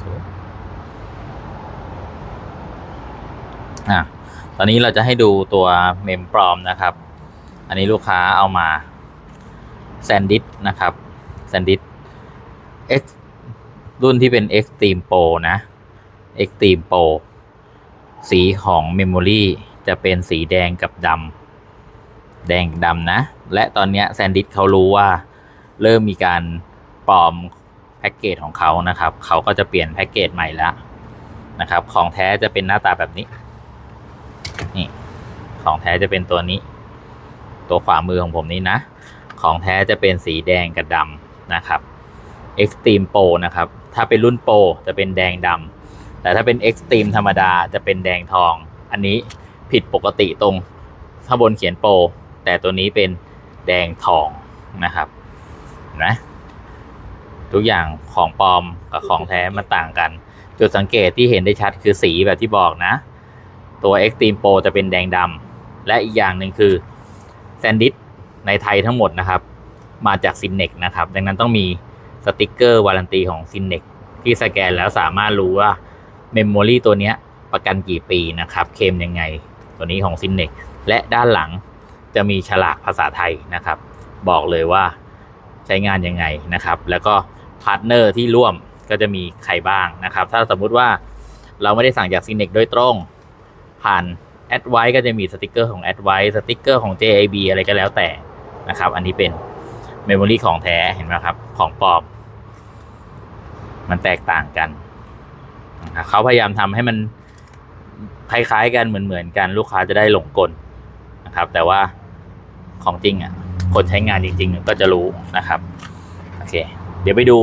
ถอะตอนนี้เราจะให้ดูตัวเมมปลอมนะครับ อันนี้ลูกค้าเอามาแซนดิสนะครับแซนดิส X รุ่นที่เป็น Extreme Pro นะ Extreme Pro สีของ Memory จะเป็นสีแดงกับดำแดงดำนะ และตอนนี้แซนดิสเขารู้ว่าเริ่มมีการปลอม แพ็กเกจของเขานะครับ เขาก็จะเปลี่ยนแพ็กเกจใหม่แล้วนะครับ ของแท้จะเป็นหน้าตาแบบนี้ นี่ ของแท้จะเป็นตัวนี้ ตัวขวามือของผมนี้นะ ของแท้จะเป็นสีแดงกับดำนะครับ Extreme Pro นะครับ ถ้าเป็นรุ่นโปรจะเป็นแดงดำ แต่ถ้าเป็น Extreme ธรรมดาจะเป็นแดงทอง อันนี้ผิดปกติตรงข้างบนเขียนโปรแต่ตัวนี้เป็นแดงทองนะครับนไหม ทุกอย่างของปลอมกับของแท้มันต่างกัน จุดสังเกตที่เห็นได้ชัดคือสีแบบที่บอกนะ ตัว Extreme Pro จะเป็นแดงดำและอีกอย่างหนึ่งคือแซนดิสในไทยทั้งหมดนะครับ มาจากซินเนกนะครับ ดังนั้นต้องมีสติกเกอร์วารันตีของซินเนกที่สแกนแล้วสามารถรู้ว่าเมมโมรีตัวนี้ประกันกี่ปีนะครับเคลมยังไงตัวนี้ของซินเนกและด้านหลังจะมีฉลากภาษาไทยนะครับ บอกเลยว่าใช้งานยังไงนะครับ แล้วก็ พาร์ทเนอร์ที่ร่วมก็จะมีใครบ้างนะครับ ถ้าสมมุติว่าเราไม่ได้สั่งจากซินเน็กโดยตรง ผ่านแอดไว้ก็จะมีสติกเกอร์ของแอดไว้สติกเกอร์ของ JAB อะไรก็แล้วแต่นะครับ อันนี้เป็นเมมโมรีของแท้เห็นไหมครับ ของปลอม มันแตกต่างกันนะครับเขาพยายามทำให้มันคล้ายๆกันเหมือนๆกันลูกค้าจะได้หลงกลนะครับ แต่ว่าของจริงอะ คนใช้งานจริง ๆ ก็จะรู้นะครับ โอเค ดี๋ยวไปดู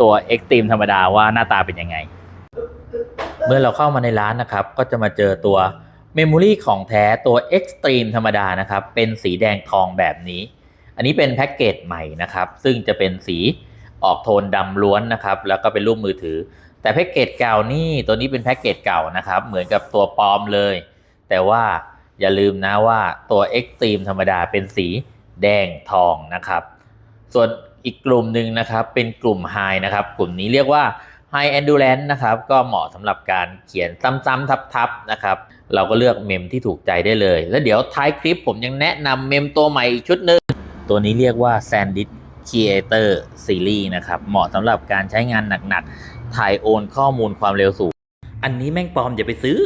ตัว Extreme ธรรมดาว่าหน้าตาเป็นยังไง เมื่อเราเข้ามาในร้านนะครับ ก็จะมาเจอตัวเมมโมรีของแท้ตัว Extreme ธรรมดานะครับ เป็นสีแดงทองแบบนี้ อันนี้เป็นแพ็กเกจใหม่นะครับ ซึ่งจะเป็นสีออกโทนดำล้วนนะครับ แล้วก็เป็นรูปมือถือ แต่แพ็กเกจเก่านี่ตัวนี้เป็นแพ็กเกจเก่านะครับ เหมือนกับตัวปลอมเลย แต่ว่าอย่าลืมนะว่าตัว Extreme ธรรมดาเป็นสีแดงทองนะครับ ส่วน อีกกลุ่มหนึ่งนะครับเป็นกลุ่ม High นะครับ กลุ่มนี้เรียกว่า High Endurance นะครับ ก็เหมาะสำหรับการเขียนซ้ำๆทับๆนะครับ เราก็เลือกเมมที่ถูกใจได้เลย แล้วเดี๋ยวท้ายคลิปผมยังแนะนำเมมตัวใหม่อีกชุดหนึ่งตัวนี้เรียกว่า SanDisk Creator Series นะครับ เหมาะสำหรับการใช้งานหนักๆ ถ่ายโอนข้อมูลความเร็วสูง อันนี้แม่งปลอมอย่าไปซื้อ